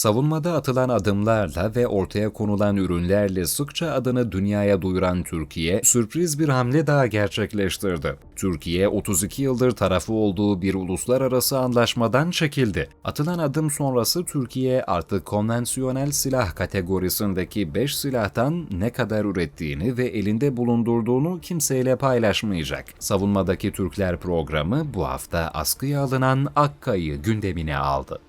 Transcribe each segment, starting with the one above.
Savunmada atılan adımlarla ve ortaya konulan ürünlerle sıkça adını dünyaya duyuran Türkiye, sürpriz bir hamle daha gerçekleştirdi. Türkiye, 32 yıldır tarafı olduğu bir uluslararası anlaşmadan çekildi. Atılan adım sonrası Türkiye artık konvansiyonel silah kategorisindeki 5 silahtan ne kadar ürettiğini ve elinde bulundurduğunu kimseyle paylaşmayacak. Savunmadaki Türkler programı bu hafta askıya alınan Akka'yı gündemine aldı.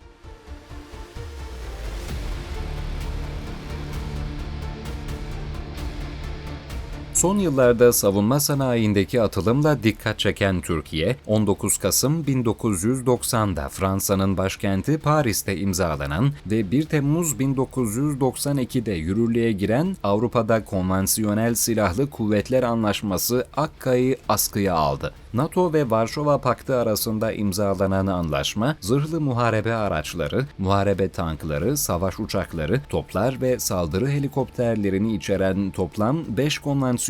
Son yıllarda savunma sanayindeki atılımla dikkat çeken Türkiye, 19 Kasım 1990'da Fransa'nın başkenti Paris'te imzalanan ve 1 Temmuz 1992'de yürürlüğe giren Avrupa'da Konvansiyonel Silahlı Kuvvetler Anlaşması Akka'yı askıya aldı. NATO ve Varşova Paktı arasında imzalanan anlaşma, zırhlı muharebe araçları, muharebe tankları, savaş uçakları, toplar ve saldırı helikopterlerini içeren toplam 5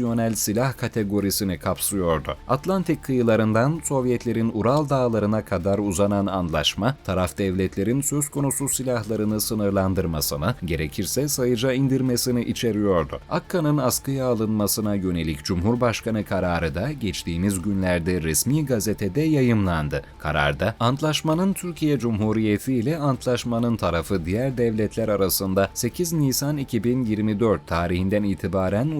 konvansiyonel silah kategorisini kapsıyordu. Atlantik kıyılarından Sovyetlerin Ural dağlarına kadar uzanan anlaşma, taraf devletlerin söz konusu silahlarını sınırlandırmasını, gerekirse sayıca indirmesini içeriyordu. Akka'nın askıya alınmasına yönelik Cumhurbaşkanı kararı da geçtiğimiz günlerde resmi gazetede yayımlandı. Kararda antlaşmanın Türkiye Cumhuriyeti ile antlaşmanın tarafı diğer devletler arasında 8 Nisan 2024 tarihinden itibaren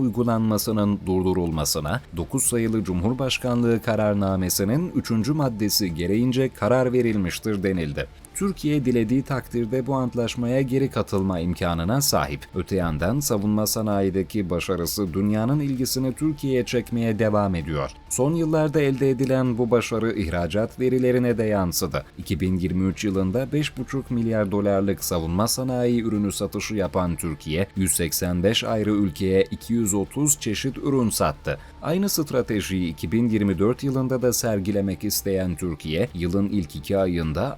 uygulanmasının durdurulmasına, 9 sayılı Cumhurbaşkanlığı kararnamesinin 3. maddesi gereğince karar verilmiştir denildi. Türkiye dilediği takdirde bu antlaşmaya geri katılma imkanına sahip. Öte yandan savunma sanayideki başarısı dünyanın ilgisini Türkiye'ye çekmeye devam ediyor. Son yıllarda elde edilen bu başarı ihracat verilerine de yansıdı. 2023 yılında 5,5 milyar dolarlık savunma sanayi ürünü satışı yapan Türkiye, 185 ayrı ülkeye 230 çeşit ürün sattı. Aynı stratejiyi 2024 yılında da sergilemek isteyen Türkiye, yılın ilk iki ayında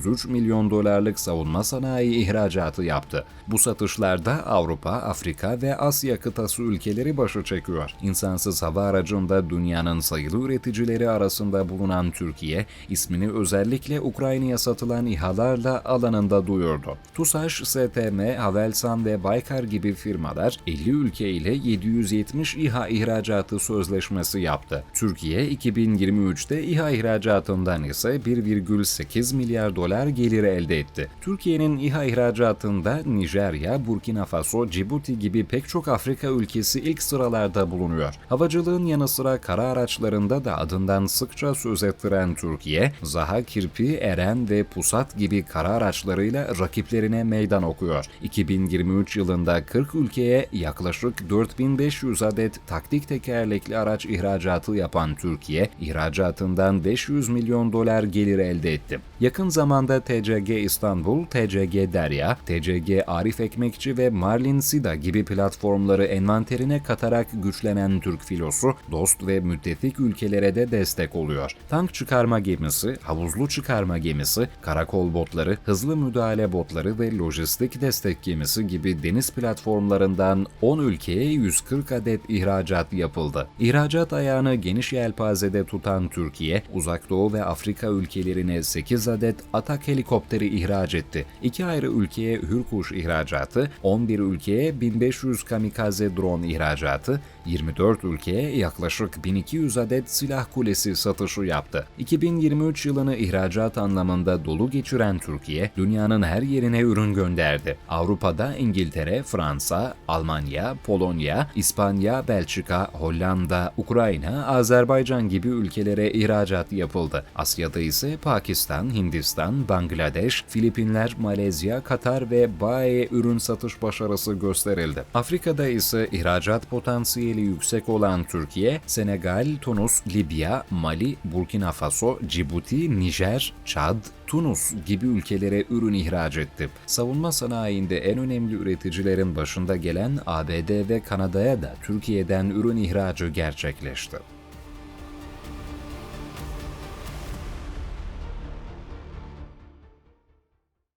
633 milyon dolarlık savunma sanayi ihracatı yaptı. Bu satışlarda Avrupa, Afrika ve Asya kıtası ülkeleri başı çekiyor. İnsansız hava aracında dünyanın sayılı üreticileri arasında bulunan Türkiye, ismini özellikle Ukrayna'ya satılan İHA'larla alanında duyurdu. TUSAŞ, STM, Havelsan ve Baykar gibi firmalar 50 ülke ile 770 İHA ihracatı sözleşmesi yaptı. Türkiye 2023'te İHA ihracatından ise 1,8 milyar dolar gelir elde etti. Türkiye'nin İHA ihracatında Nijerya, Burkina Faso, Cibuti gibi pek çok Afrika ülkesi ilk sıralarda bulunuyor. Havacılığın yanı sıra kara araçlarında da adından sıkça söz ettiren Türkiye, Zaha Kirpi, Eren ve Pusat gibi kara araçlarıyla rakiplerine meydan okuyor. 2023 yılında 40 ülkeye yaklaşık 4500 adet taktik tekerlekli araç ihracatı yapan Türkiye, ihracatından 500 milyon dolar gelir elde etti. Yakın zamanda TCG İstanbul, TCG Derya, TCG Arif Ekmekçi ve Marlin Sida gibi platformları envanterine katarak güçlenen Türk filosu, dost ve müttefik ülkelere de destek oluyor. Tank çıkarma gemisi, havuzlu çıkarma gemisi, karakol botları, hızlı müdahale botları ve lojistik destek gemisi gibi deniz platformlarından 10 ülkeye 140 adet ihracat yapıldı. İhracat ayağını geniş yelpazede tutan Türkiye, Uzak Doğu ve Afrika ülkelerine 8 adet Atak helikopteri ihraç etti. İki ayrı ülkeye Hürkuş ihracatı, 11 ülkeye 1500 kamikaze drone ihracatı, 24 ülkeye yaklaşık 1200 adet silah kulesi satışı yaptı. 2023 yılını ihracat anlamında dolu geçiren Türkiye, dünyanın her yerine ürün gönderdi. Avrupa'da İngiltere, Fransa, Almanya, Polonya, İspanya, Belçika, Hollanda, Ukrayna, Azerbaycan gibi ülkelere ihracat yapıldı. Asya'da ise Pakistan, Hindistan, Bangladeş, Filipinler, Malezya, Katar ve BAE ürün satış başarısı gösterildi. Afrika'da ise ihracat potansiyeli yüksek olan Türkiye, Senegal, Tunus, Libya, Mali, Burkina Faso, Cibuti, Nijer, Çad, Tunus gibi ülkelere ürün ihraç etti. Savunma sanayinde en önemli üreticilerin başında gelen ABD ve Kanada'ya da Türkiye'den ürün ihracı gerçekleşti.